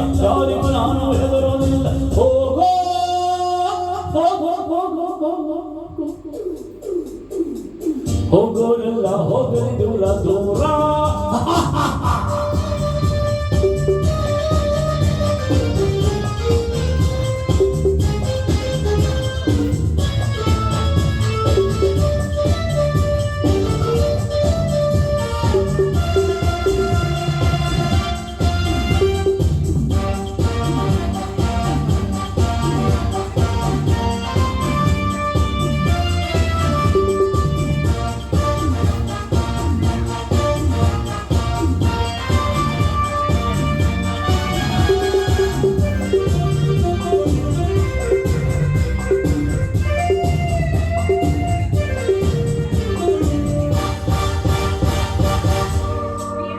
ಹುಟ್ಟಿಲ್ಲ ಯಾರಿಗೂ ನಾನು ಹೆದರೋದಿಲ್ಲ ಹೋಗೋ ಹೋಗೋ ಹೋಗೋ ಹೋಗೋ ಹೋಗೋರೆಲ್ಲ ಹೋಗಲಿ ದೂರ ದೂರ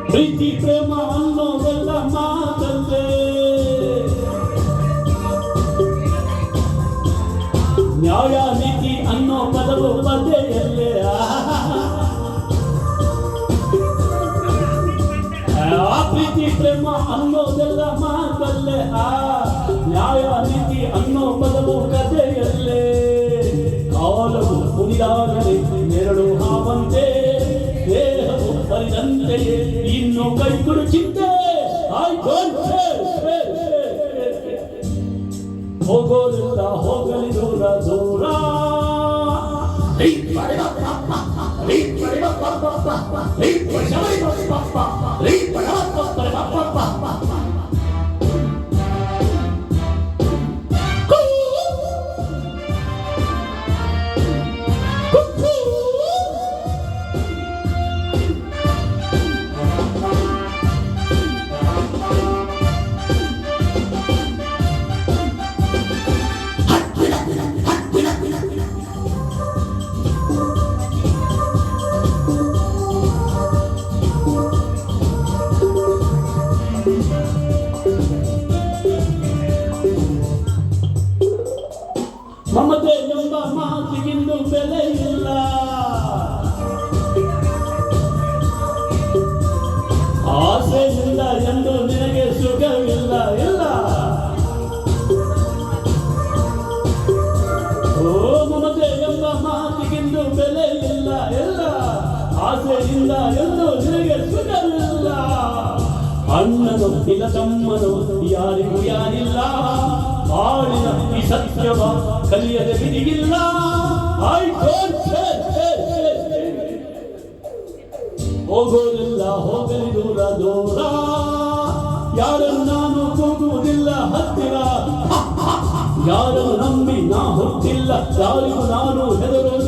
ಪ್ರೀತಿ, ಪ್ರೇಮ ಅನ್ನೋದೆಲ್ಲ ಮಾತಲ್ಲೇ. ನ್ಯಾಯ, ನೀತಿ ಅನ್ನೋ ಪದವು ಪದೆಯಲ್ಲೇ ಪ್ರೀತಿ, ಪ್ರೇಮ ಅನ್ನೋದೆಲ್ಲ ಮಾತಲ್ಲೇ. ಆ ನ್ಯಾಯ, ನೀತಿ ಅನ್ನೋ ಪದವು ಕಥೆಯಲ್ಲೇ. ಕಾಲವು ಕುಣಿದಾಗಲಿ ಹರಿದಂತೆಯೇ ಇನ್ನು ಕೈ ಕೊಡು ಚಿಂತೆ I don't care. ಹೋಗೋದಿಲ್ಲ ಹೋಗಲಿ ದೂರ ದೂರ ಮಮತೆ ಆಸೆಯಿಂದ ಎಂದು ನಿನಗೆ ಸುಖವಿಲ್ಲ ಅಣ್ಣನು ಇಲ್ಲ ತಮ್ಮನು, ಯಾರಿಗೂ ಯಾರಿಲ್ಲ. ಆಡಿನ ಈ ಸತ್ಯವ ಕಲಿಯದೆ ಬಿದಿಗಿಲ್ಲ ಐ. ಹೋಗೋದಿಲ್ಲ, ಹೋಗಲಿ ದೂರ ದೂರ. ನಾನು ಕೂಗುವುದಿಲ್ಲ, ಹತ್ತಿರ. ಯಾರನ್ನು ನಂಬಿ ನಾ ಹೊತ್ತಿಲ್ಲ ಯಾರಿಗೂ ನಾನು ಹೆದರೋದಿಲ್ಲ